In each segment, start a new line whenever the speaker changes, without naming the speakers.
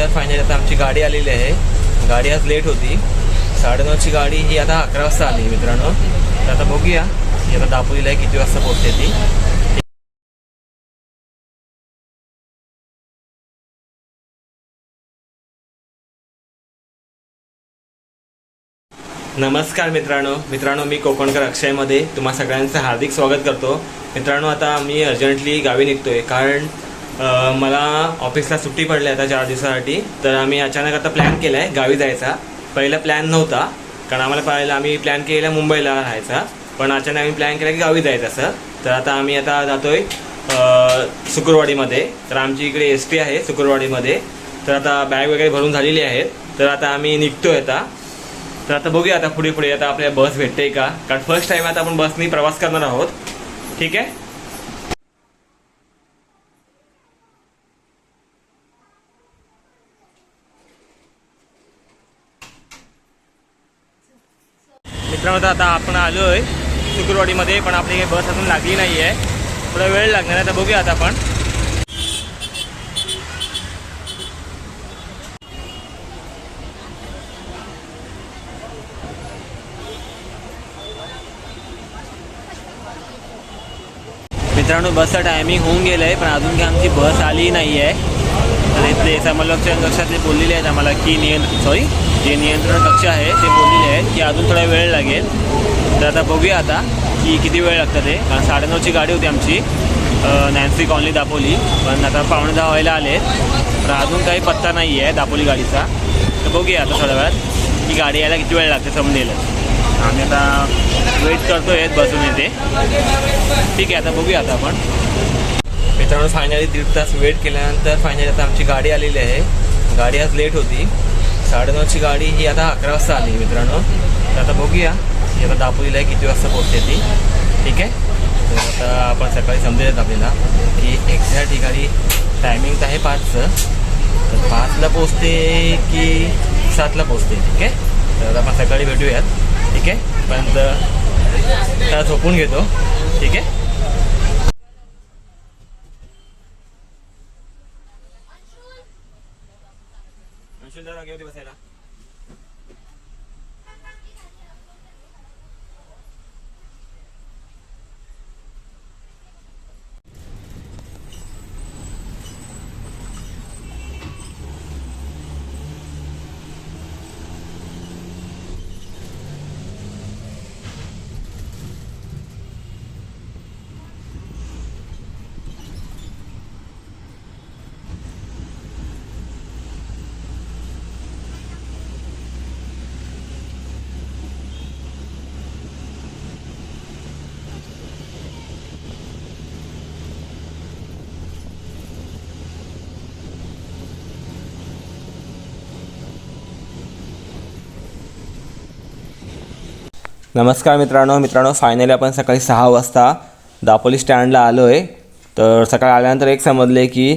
तर फायनली आता आमची गाडी आलेली आहे. गाडी आज लेट होती. साडेनऊची गाडी ही आता अकरा वाजता आली मित्रांनो. तर आता बघूया. ही आता दापोलीला आहे किती वाजता पोहोचते ती. नमस्कार मित्रांनो. मित्रांनो मी कोकणकर अक्षयमध्ये. तुम्हा सगळ्यांचं हार्दिक स्वागत करतो. मित्रांनो आता मी अर्जंटली गावी निघतोय. कारण मला ऑफिसला सुट्टी पडली आता चार दिवसासाठी. तर आम्ही अचानक आता प्लॅन केला आहे गावी जायचा. पहिला प्लॅन नव्हता कारण आम्हाला पाहिलं आम्ही प्लॅन केला मुंबईला राहायचा. पण अचानक आम्ही प्लॅन केला की गावी जायचं असं. तर आता आम्ही आता जातोय अ, सुकुरवाडीमध्ये तर आमची इकडे एस टी आहे सुकुरवाडीमध्ये तर आता बॅग वगैरे भरून झालेली आहेत. तर आता आम्ही निघतोय आता. तर आता बघूया आता पुढे पुढे. आता आपल्याला बस भेटते का? कारण फर्स्ट टाइम आता आपण बसनी प्रवास करणार आहोत. ठीक आहे? मित्रांनो तर आता आपण आलोय शुक्रवाडीमध्ये पण आपली काही बस अजून लागली नाही आहे थोडा वेळ लागणार आहे तर बघूया आता आपण. मित्रांनो बसचा टायमिंग होऊन गेलं आहे पण अजून काही आमची बस आली नाही आहे इथले समलक्षण कक्षातले बोललेले आहेत आम्हाला की नियंत्रण सॉरी जे नियंत्रण कक्ष आहे ते बोललेले आहेत की अजून थोडा वेळ लागेल. तर आता बघूया आता की किती वेळ लागतं ते कारण साडेनऊची गाडी होती आमची. Nancy colony Dapoli. पण आता पावणे दहा व्हायला आले तर अजून काही पत्ता नाही आहे दापोली गाडीचा. तर बघूया आता थोड्या वेळात की गाडी यायला किती वेळ लागते समजेल. आम्ही आता वेट करतोय बसून येते ठीक आहे आता बघूया आता आपण. त्यामुळे फायनली दीड तास वेट केल्यानंतर फायनली आता आमची गाडी आलेली आहे. गाडी आज लेट होती. साडेनऊची गाडी ही आता अकरा वाजता आली मित्रांनो. तर आता बघूया. ही आता दापोलीला आहे किती वाजता पोहोचते ती. ठीक आहे? तर आता आपण सकाळी समजेल आपल्याला की एक्झॅक्ट ही गाडी टायमिंग तर आहे पाचचं. तर पाचला पोचते की सातला पोचते ठीक आहे? तर आपण सकाळी भेटूयात. ठीक आहे? पर्यंत त्याला झोपून घेतो. ठीक आहे? 一緒に並んでおいてくださいな。नमस्कार मित्रांनो मित्रांनो फायनली आपण सकाळी सहा वाजता दापोली स्टँडला आलो आहे तर सकाळी आल्यानंतर एक समजले की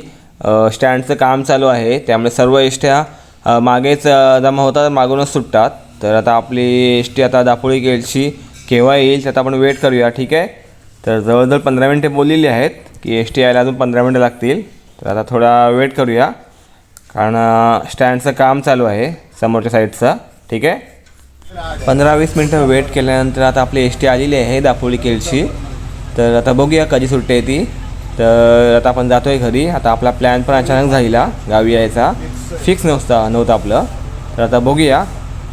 स्टँडचं काम चालू आहे. त्यामुळे सर्व एसट्या मागेच जमा होतात मागूनच सुटतात. तर आता आपली एस टी आता दापोली गेलची केव्हा येईल त्यात आपण वेट करूया ठीक आहे? तर जवळजवळ पंधरा मिनटे बोललेली आहेत की एस टी यायला अजून पंधरा मिनटं लागतील. तर आता थोडा वेट करूया. कारण स्टँडचं काम चालू आहे समोरच्या साईडचं ठीक आहे? पंधरा वीस मिनटं वेट केल्यानंतर आता आपली एस टी आलेली आहे दापोली केलची तर आता बघूया कधी सुट्टी आहे ती. तर आता आपण जातो आहे घरी. आता आपला प्लॅन पण अचानक झालेला गावी यायचा. फिक्स नव्हता नव्हतं आपलं. तर आता बघूया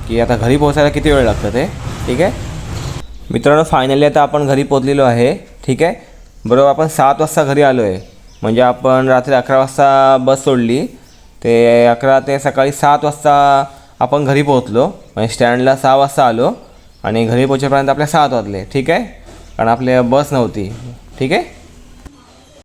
की आता घरी पोहोचायला किती वेळ लागतं ते. ठीक आहे? मित्रांनो फायनली आता आपण घरी पोचलेलो आहे. ठीक आहे? बरोबर आपण सात वाजता घरी आलो आहे म्हणजे आपण रात्री अकरा वाजता बस सोडली. ते अकरा ते सकाळी सात वाजता आपण घरी पोहोचलो म्हणजे स्टँडला सहा वाजता आलो आणि घरी पोहोचेपर्यंत आपल्या सात वाजले ठीक आहे? कारण आपल्या बस नव्हती ठीक आहे?